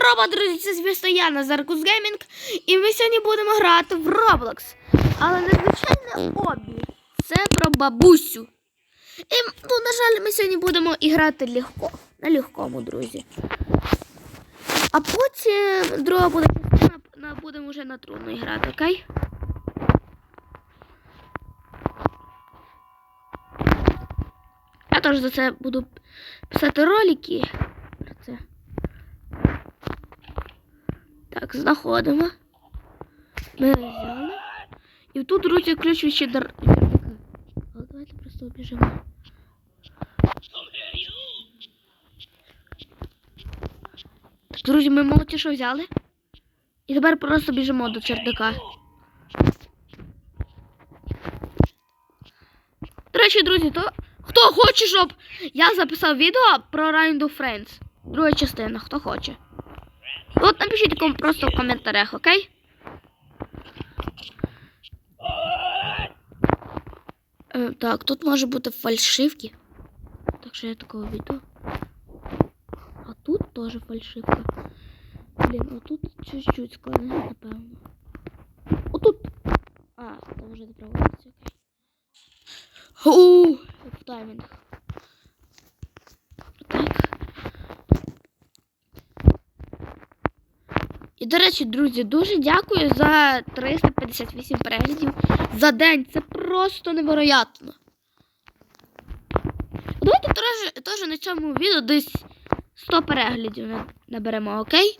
Здорово, друзі, це звісно я Назаркус Геймінг, і ми сьогодні будемо грати в Roblox. Але незвичайне обі. Це про бабусю. І, ну, на жаль, ми сьогодні будемо і грати легко. На легкому, друзі. А потім друга буде будемо вже на трудно грати, окей? Я теж за це буду писати ролики про це. Так, знаходимо. Ми взяли. І тут, друзі, ключ ще дар. Але давайте просто обіжимо. Так, друзі, ми молоді що взяли. І тепер просто біжимо до чердака. До речі, друзі, то хто хоче, щоб я записав відео про Ryan do Friends? Друга частина, хто хоче. От напишіть ком- просто в коментарях, окей? Е, так, тут може бути фальшивки. Так що я такого відео. А тут теж фальшивка. Блін, а тут чуть-чуть складно, напевно. Отут. А, там вже не проводиться, окей. У, в таймінг. До речі, друзі, дуже дякую за 358 переглядів за день. Це просто невероятно. Давайте теж, теж на цьому відео десь 100 переглядів наберемо, окей?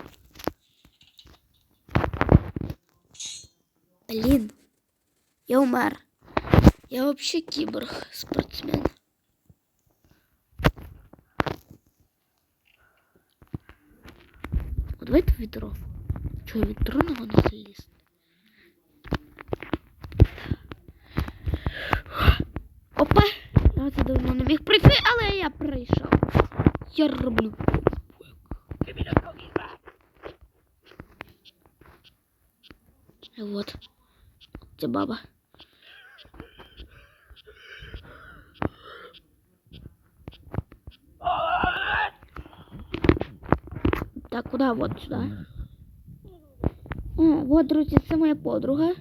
Блін. Я умер. Я вообще кіборг спортсмен. Давайте відро. Чого відро на воно залізти? Опа! Я це давно не міг прийти, але я прийшов. Я роблю. Вот. Це баба. Так, куда? Вот сюда. А, вот, друзі, це моя подруга.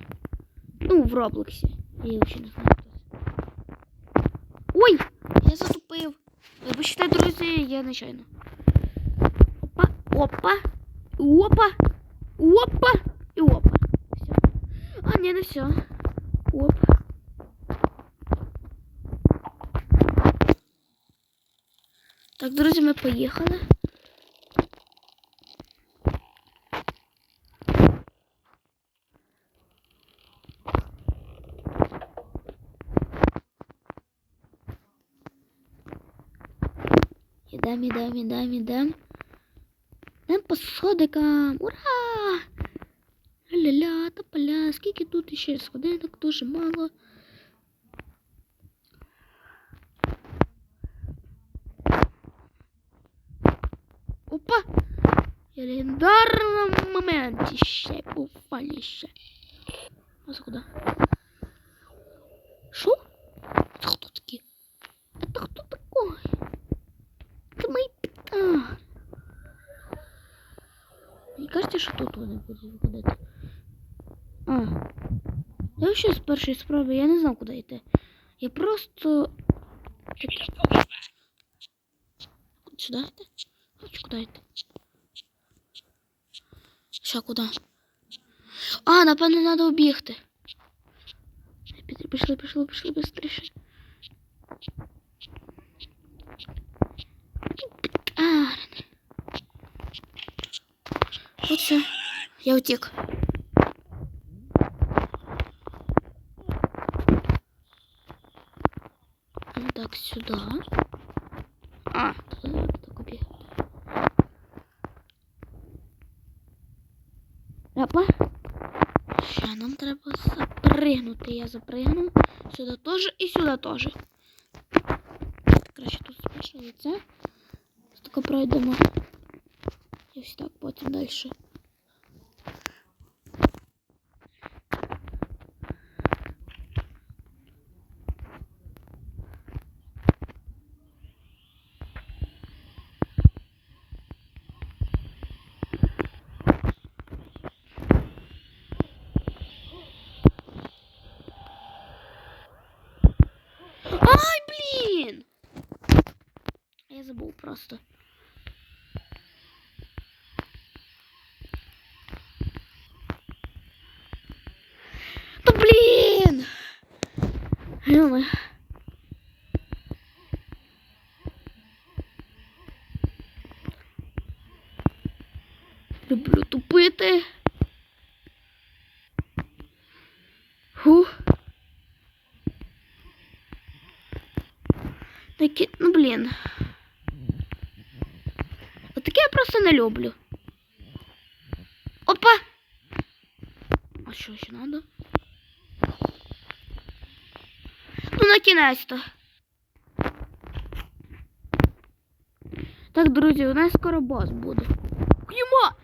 Ну, в Роблоксі. Я її взагалі не знаю. хто це. Ой! Я затупив. Вибачте, друзі, я нечайно. Опа, опа, опа, опа і опа. Все. А, ні, не все. Оп. Так, друзі, ми поїхали. Ідем, ідем, ідем, ідем. Ідем по сходикам. Ура! Ля-ля, та поля, скільки тут ще сходинок, дуже мало. Опа! Я легендарному моменті ще. А це куди? Що? Це хто такі? Це хто такий? Це мої питання. Що тут вони будуть виходити. А. Я взагалі з першої спроби, я не знав, куди йти. Я просто. Сюди йти? Хочу куди йти. Що, куди? А, напевно, треба обігти. Пішли, пішли, пішли, пішли, быстріше. А, Оце. Я утік. Ну, Так, сюда. А, тут надо так убегать. Опа. Ще нам треба запригнути. Я запригну. Сюди теж і сюди теж. Краще тут лице. Тако пройдемо. Ось так, потім дальше. Ай, блин! Я забыл просто. Йоми. Люблю тупити. Фух. Такі, ну блін. Отаке я просто не люблю. Опа! А що ще надо? Ну, на кінець-то. Так, друзі, у нас скоро бос буде. Йома!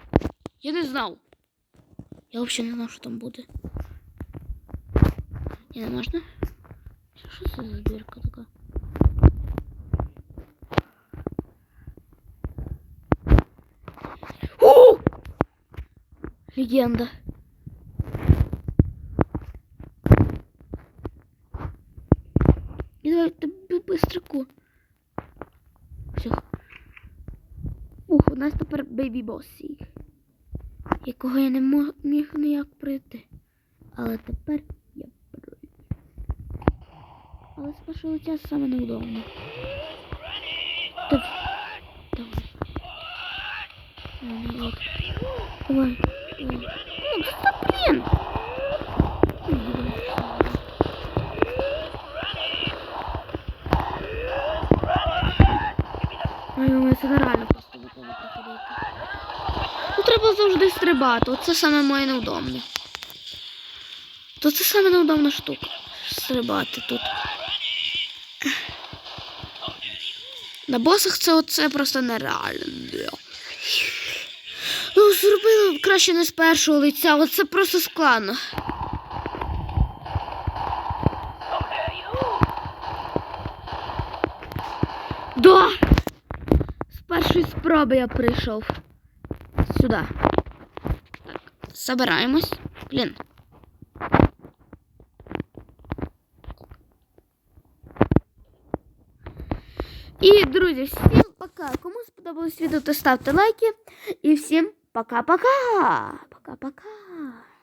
Я не знав. Я взагалі не знав, що там буде. І не можна? Що, що це за дірка така? У! Легенда. І давай быстроку. Все. Ух, у нас тепер бейбі босі, якого я не міг ніяк пройти. Але тепер я пройду. Але з першого саме неудобно. Дав- Давай. Давай. Давай. Давай. Ну, блин! Ой, ну, це нереально просто ніколи проходити. Ну, треба стрибати. Оце саме моє неудобне. То це саме неудобна штука. Стрибати тут. На босах це оце просто нереально. Ну, зробили краще не з першого лиця, оце просто складно. Да! З першої спроби я прийшов. Сюди. Так, забираємось. Блін. І, друзі, всім пока. Кому сподобалось відео, то ставте лайки. І всім пока-пока. Пока-пока.